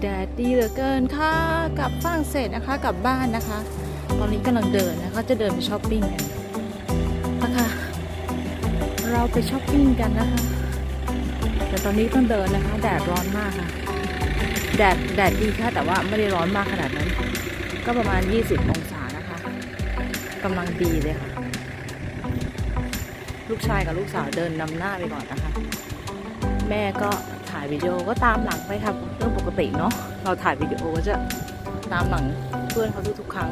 แดดดีเหลือเกินค่ะกลับฝรั่งเศสนะคะกลับบ้านนะคะ ตอนนี้กำลังเดินนะคะจะเดินไปช้อปปิ้งกันนะคะเราไปช้อปปิ้งกันนะคะ แต่ตอนนี้ต้องเดินนะคะ แดดร้อนมากค่ะแดดแดดดีค่ะแต่ว่าไม่ได้ร้อนมากขนาดนั้น ก็ประมาณ 20 องศานะคะกำลังดีเลยค่ะ ลูกชายกับลูกสาวเดินนำหน้าไปก่อนนะคะ แม่ก็ถ่ายวิดีโอก็ตามหลังไปค่ะเรื่องปกติเนาะเราถ่ายวิดีโอก็จะตามหลังเพื่อนเขาทุกๆครั้ง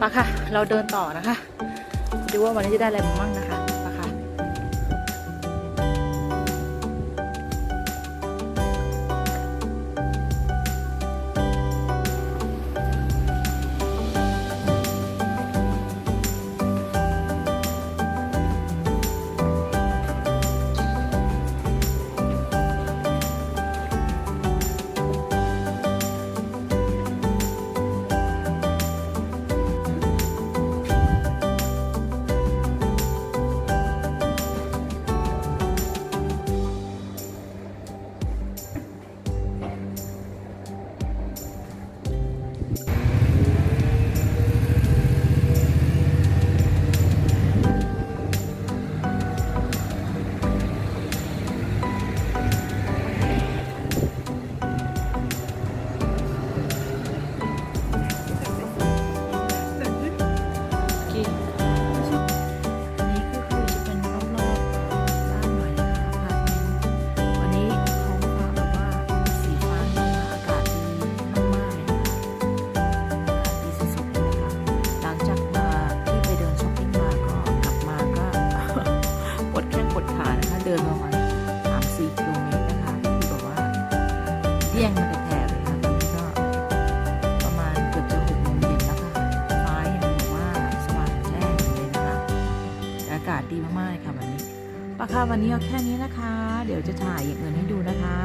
ปะค่ะ เราเดินต่อนะคะ ดูว่าวันนี้จะได้อะไรบ้างนะ นะคะเดินประมาณสามสี่กิโลเมตรนะคะก็คือแบบว่าเลี่ยงมาแต่แถบเลยค่ะตอนนี้ก็ประมาณเกือบจะหกโมงเย็นแล้วค่ะฟ้ายังแบบว่าสว่างแจ้งอยู่เลยนะคะอากาศดีมากๆค่ะวันนี้ปะค่ะวันนี้เอาแค่นี้นะคะ เดี๋ยวจะถ่ายอย่างอื่นให้ดูนะคะ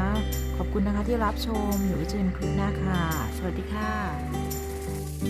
ขอบคุณนะคะที่รับชมเดี๋ยวไว้เจอกันคลิปหน้าค่ะ สวัสดีค่ะ